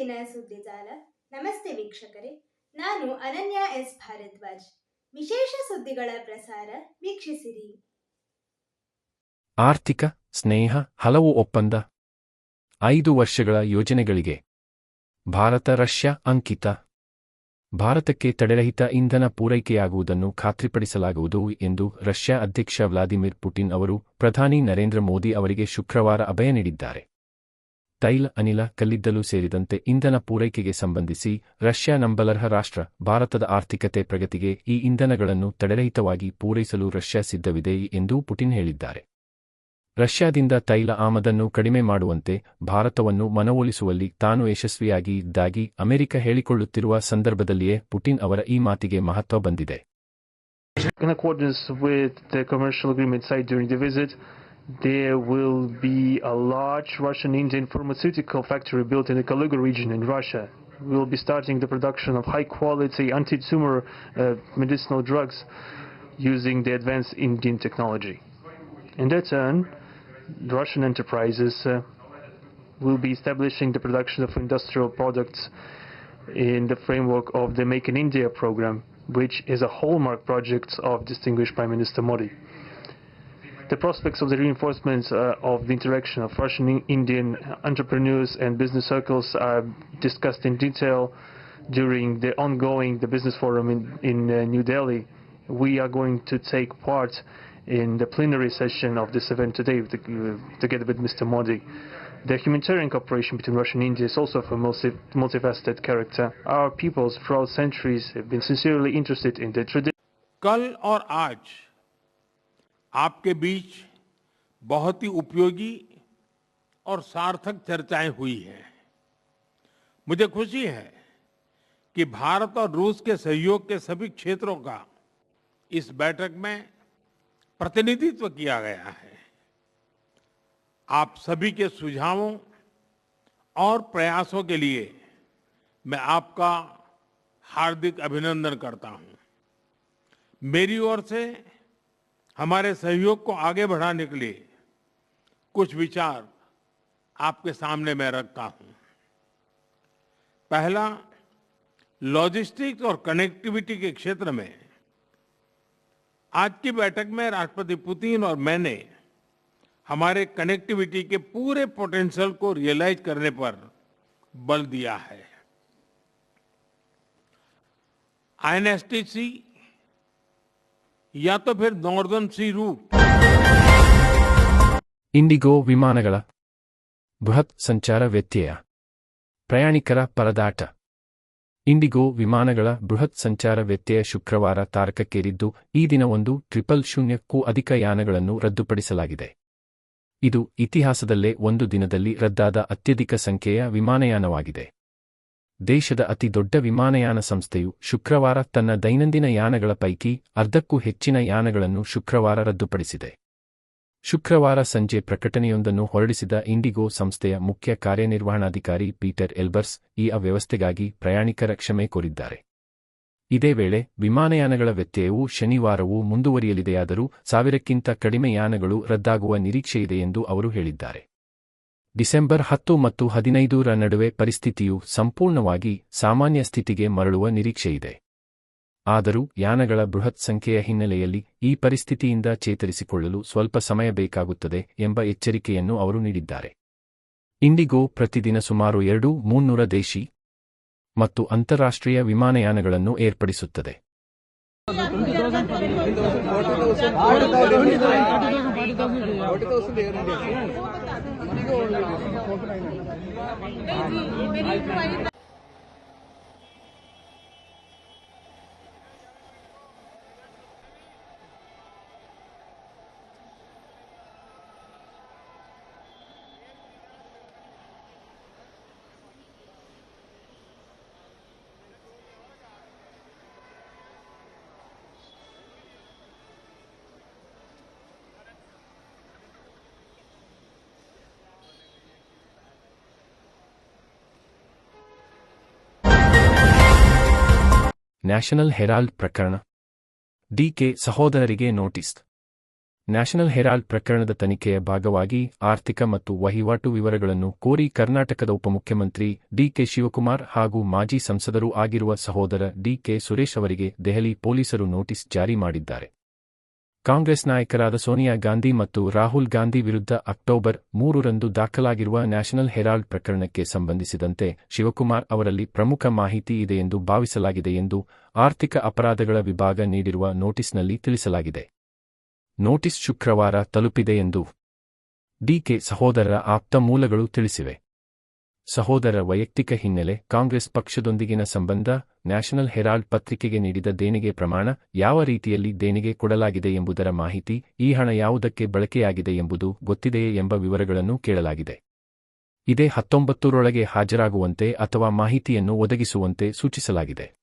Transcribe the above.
ದೈನಂದಿನ ಸುದ್ದಿಜಾಲ ನಮಸ್ತೆ ವೀಕ್ಷಕರೇ, ನಾನು ಅನನ್ಯ ಎಸ್ ಭಾರದ್ವಾಜ್. ವಿಶೇಷ ಸುದ್ದಿಗಳ ಪ್ರಸಾರ ವೀಕ್ಷಿಸಿರಿ. ಆರ್ಥಿಕ, ಸ್ನೇಹ, ಹಲವು ಒಪ್ಪಂದ. ಐದು ವರ್ಷಗಳ ಯೋಜನೆಗಳಿಗೆ. ಭಾರತ, ರಷ್ಯಾ ಅಂಕಿತ. ಭಾರತಕ್ಕೆ ತಡೆರಹಿತ ಇಂಧನ ಪೂರೈಕೆಯಾಗುವುದನ್ನು ಖಾತ್ರಿಪಡಿಸಲಾಗುವುದು ಎಂದು ರಷ್ಯಾ ಅಧ್ಯಕ್ಷ ವ್ಲಾದಿಮಿರ್ ಪುಟಿನ್ ಅವರು ಪ್ರಧಾನಿ ನರೇಂದ್ರ ಮೋದಿ ಅವರಿಗೆ ಶುಕ್ರವಾರ ಅಭಯ ನೀಡಿದ್ದಾರೆ. ತೈಲ, ಅನಿಲ, ಕಲ್ಲಿದ್ದಲು ಸೇರಿದಂತೆ ಇಂಧನ ಪೂರೈಕೆಗೆ ಸಂಬಂಧಿಸಿ ರಷ್ಯಾ ನಂಬಲರ್ಹ ರಾಷ್ಟ್ರ, ಭಾರತದ ಆರ್ಥಿಕತೆ ಪ್ರಗತಿಗೆ ಈ ಇಂಧನಗಳನ್ನು ತಡೆರಹಿತವಾಗಿ ಪೂರೈಸಲು ರಷ್ಯಾ ಸಿದ್ಧವಿದೆ ಎಂದು ಪುಟಿನ್ ಹೇಳಿದ್ದಾರೆ. ರಷ್ಯಾದಿಂದ ತೈಲ ಆಮದನ್ನು ಕಡಿಮೆ ಮಾಡುವಂತೆ ಭಾರತವನ್ನು ಮನವೊಲಿಸುವಲ್ಲಿ ತಾನು ಯಶಸ್ವಿಯಾಗಿ ಇದ್ದಾಗಿ ಅಮೆರಿಕ ಹೇಳಿಕೊಳ್ಳುತ್ತಿರುವ ಸಂದರ್ಭದಲ್ಲಿಯೇ ಪುಟಿನ್ ಅವರ ಈ ಮಾತಿಗೆ ಮಹತ್ವ ಬಂದಿದೆ. There will be a large Russian Indian pharmaceutical factory built in the Kaluga region in Russia. We will be starting the production of high quality anti tumor uh, medicinal drugs using the advanced Indian technology. In their turn, Russian enterprises uh, will be establishing the production of industrial products in the framework of the Make in India program, which is a hallmark project of distinguished Prime Minister Modi. The prospects of the reinforcement uh, of the interaction of Russian Indian entrepreneurs and business circles are discussed in detail during the ongoing the business forum in, in uh, New Delhi. We are going to take part in the plenary session of this event today with the, uh, together with Mr. Modi. The humanitarian cooperation between Russia and India is also of a multi, multifaceted character. Our peoples throughout centuries have been sincerely interested in the tradition. कल और आज आपके बीच बहुत ही उपयोगी और सार्थक चर्चाएँ हुई हैं। मुझे खुशी है कि भारत और रूस के सहयोग के सभी क्षेत्रों का इस बैठक में प्रतिनिधित्व किया गया है। आप सभी के सुझावों और प्रयासों के लिए मैं आपका हार्दिक अभिनंदन करता हूँ। मेरी ओर से हमारे सहयोग को आगे बढ़ाने के लिए कुछ विचार आपके सामने मैं रखता हूँ। पहला लॉजिस्टिक्स और कनेक्टिविटी के क्षेत्र में आज की बैठक में राष्ट्रपति पुतिन और मैंने हमारे कनेक्टिविटी के पूरे पोटेंशियल को रियलाइज़ करने पर बल दिया है। आईएनएसटीसी या तो फिर नॉर्दर्न सी रूट ಇಂಡಿಗೋ ವಿಮಾನಗಳ ಬೃಹತ್ ಸಂಚಾರ ವ್ಯತ್ಯಯ ಪ್ರಯಾಣಿಕರ ಪರದಾಟ ಇಂಡಿಗೋ ವಿಮಾನಗಳ ಬೃಹತ್ ಸಂಚಾರ ವ್ಯತ್ಯಯ ಶುಕ್ರವಾರ ತಾರಕಕ್ಕೇರಿದ್ದು ಈ ದಿನ ಒಂದು ಟ್ರಿಪಲ್ ಶೂನ್ಯಕ್ಕೂ ಅಧಿಕ ಯಾನಗಳನ್ನು ರದ್ದುಪಡಿಸಲಾಗಿದೆ ಇದು ಇತಿಹಾಸದಲ್ಲೇ ಒಂದು ದಿನದಲ್ಲಿ ರದ್ದಾದ ಅತ್ಯಧಿಕ ಸಂಖ್ಯೆಯ ವಿಮಾನಯಾನವಾಗಿದೆ ದೇಶದ ಅತಿ ದೊಡ್ಡ ವಿಮಾನಯಾನ ಸಂಸ್ಥೆಯು ಶುಕ್ರವಾರ ತನ್ನ ದೈನಂದಿನ ಯಾನಗಳ ಪೈಕಿ ಅರ್ಧಕ್ಕೂ ಹೆಚ್ಚಿನ ಯಾನಗಳನ್ನು ಶುಕ್ರವಾರ ರದ್ದುಪಡಿಸಿದೆ. ಶುಕ್ರವಾರ ಸಂಜೆ ಪ್ರಕಟಣೆಯೊಂದನ್ನು ಹೊರಡಿಸಿದ ಇಂಡಿಗೋ ಸಂಸ್ಥೆಯ ಮುಖ್ಯ ಕಾರ್ಯನಿರ್ವಹಣಾಧಿಕಾರಿ ಪೀಟರ್ ಎಲ್ಬರ್ಸ್ ಈ ಅವ್ಯವಸ್ಥೆಗಾಗಿ ಪ್ರಯಾಣಿಕರ ಕ್ಷಮೆ ಕೋರಿದ್ದಾರೆ. ಇದೇ ವೇಳೆ ವಿಮಾನಯಾನಗಳ ವ್ಯತ್ಯಯವು ಶನಿವಾರವೂ ಮುಂದುವರಿಯಲಿದೆಯಾದರೂ ಸಾವಿರಕ್ಕಿಂತ ಕಡಿಮೆ ಯಾನಗಳು ರದ್ದಾಗುವ ನಿರೀಕ್ಷೆಯಿದೆ ಎಂದು ಅವರು ಹೇಳಿದ್ದಾರೆ. ಡಿಸೆಂಬರ್ ಹತ್ತು ಮತ್ತು ಹದಿನೈದರ ನಡುವೆ ಪರಿಸ್ಥಿತಿಯು ಸಂಪೂರ್ಣವಾಗಿ ಸಾಮಾನ್ಯ ಸ್ಥಿತಿಗೆ ಮರಳುವ ನಿರೀಕ್ಷೆಯಿದೆ. ಆದರೂ ಯಾನಗಳ ಬೃಹತ್ ಸಂಖ್ಯೆಯ ಹಿನ್ನೆಲೆಯಲ್ಲಿ ಈ ಪರಿಸ್ಥಿತಿಯಿಂದ ಚೇತರಿಸಿಕೊಳ್ಳಲು ಸ್ವಲ್ಪ ಸಮಯ ಬೇಕಾಗುತ್ತದೆ ಎಂಬ ಎಚ್ಚರಿಕೆಯನ್ನು ಅವರು ನೀಡಿದ್ದಾರೆ. ಇಂಡಿಗೋ ಪ್ರತಿದಿನ ಸುಮಾರು ಎರಡು ಮೂನ್ನೂರ ದೇಶಿ ಮತ್ತು ಅಂತಾರಾಷ್ಟ್ರೀಯ ವಿಮಾನಯಾನಗಳನ್ನು ಏರ್ಪಡಿಸುತ್ತದೆ. नहीं जी मेरी इंक्वायरी ನ್ಯಾಷನಲ್ ಹೆರಾಲ್ಡ್ ಪ್ರಕರಣ. ಡಿಕೆ ಸಹೋದರರಿಗೆ ನೋಟಿಸ್. ನ್ಯಾಷನಲ್ ಹೆರಾಲ್ಡ್ ಪ್ರಕರಣದ ತನಿಖೆಯ ಭಾಗವಾಗಿ ಆರ್ಥಿಕ ಮತ್ತು ವಹಿವಾಟು ವಿವರಗಳನ್ನು ಕೋರಿ ಕರ್ನಾಟಕದ ಉಪಮುಖ್ಯಮಂತ್ರಿ ಡಿಕೆ ಶಿವಕುಮಾರ್ ಹಾಗೂ ಮಾಜಿ ಸಂಸದರೂ ಆಗಿರುವ ಸಹೋದರ ಡಿಕೆ ಸುರೇಶ್ ಅವರಿಗೆ ದೆಹಲಿ ಪೊಲೀಸರು ನೋಟಿಸ್ ಜಾರಿ ಮಾಡಿದ್ದಾರೆ. ಕಾಂಗ್ರೆಸ್ ನಾಯಕರಾದ ಸೋನಿಯಾ ಗಾಂಧಿ ಮತ್ತು ರಾಹುಲ್ ಗಾಂಧಿ ವಿರುದ್ಧ ಅಕ್ಟೋಬರ್ ಮೂರರಂದು ದಾಖಲಾಗಿರುವ ನ್ಯಾಷನಲ್ ಹೆರಾಲ್ಡ್ ಪ್ರಕರಣಕ್ಕೆ ಸಂಬಂಧಿಸಿದಂತೆ ಶಿವಕುಮಾರ್ ಅವರಲ್ಲಿ ಪ್ರಮುಖ ಮಾಹಿತಿ ಇದೆ ಎಂದು ಭಾವಿಸಲಾಗಿದೆ ಎಂದು ಆರ್ಥಿಕ ಅಪರಾಧಗಳ ವಿಭಾಗ ನೀಡಿರುವ ನೋಟಿಸ್ನಲ್ಲಿ ತಿಳಿಸಲಾಗಿದೆ. ನೋಟಿಸ್ ಶುಕ್ರವಾರ ತಲುಪಿದೆ ಎಂದು ಡಿಕೆ ಸಹೋದರರ ಆಪ್ತ ಮೂಲಗಳು ತಿಳಿಸಿವೆ. ಸಹೋದರ ವೈಯಕ್ತಿಕ ಹಿನ್ನೆಲೆ ಕಾಂಗ್ರೆಸ್ ಪಕ್ಷದೊಂದಿಗಿನ ಸಂಬಂಧ ನ್ಯಾಷನಲ್ ಹೆರಾಲ್ಡ್ ಪತ್ರಿಕೆಗೆ ನೀಡಿದ ದೇಣಿಗೆ ಪ್ರಮಾಣ ಯಾವ ರೀತಿಯಲ್ಲಿ ದೇಣಿಗೆ ಕೊಡಲಾಗಿದೆ ಎಂಬುದರ ಮಾಹಿತಿ, ಈ ಹಣ ಯಾವುದಕ್ಕೆ ಬಳಕೆಯಾಗಿದೆ ಎಂಬುದು ಗೊತ್ತಿದೆಯೇ ಎಂಬ ವಿವರಗಳನ್ನು ಕೇಳಲಾಗಿದೆ. ಇದೇ ಹತ್ತೊಂಬತ್ತರೊಳಗೆ ಹಾಜರಾಗುವಂತೆ ಅಥವಾ ಮಾಹಿತಿಯನ್ನು ಒದಗಿಸುವಂತೆ ಸೂಚಿಸಲಾಗಿದೆ.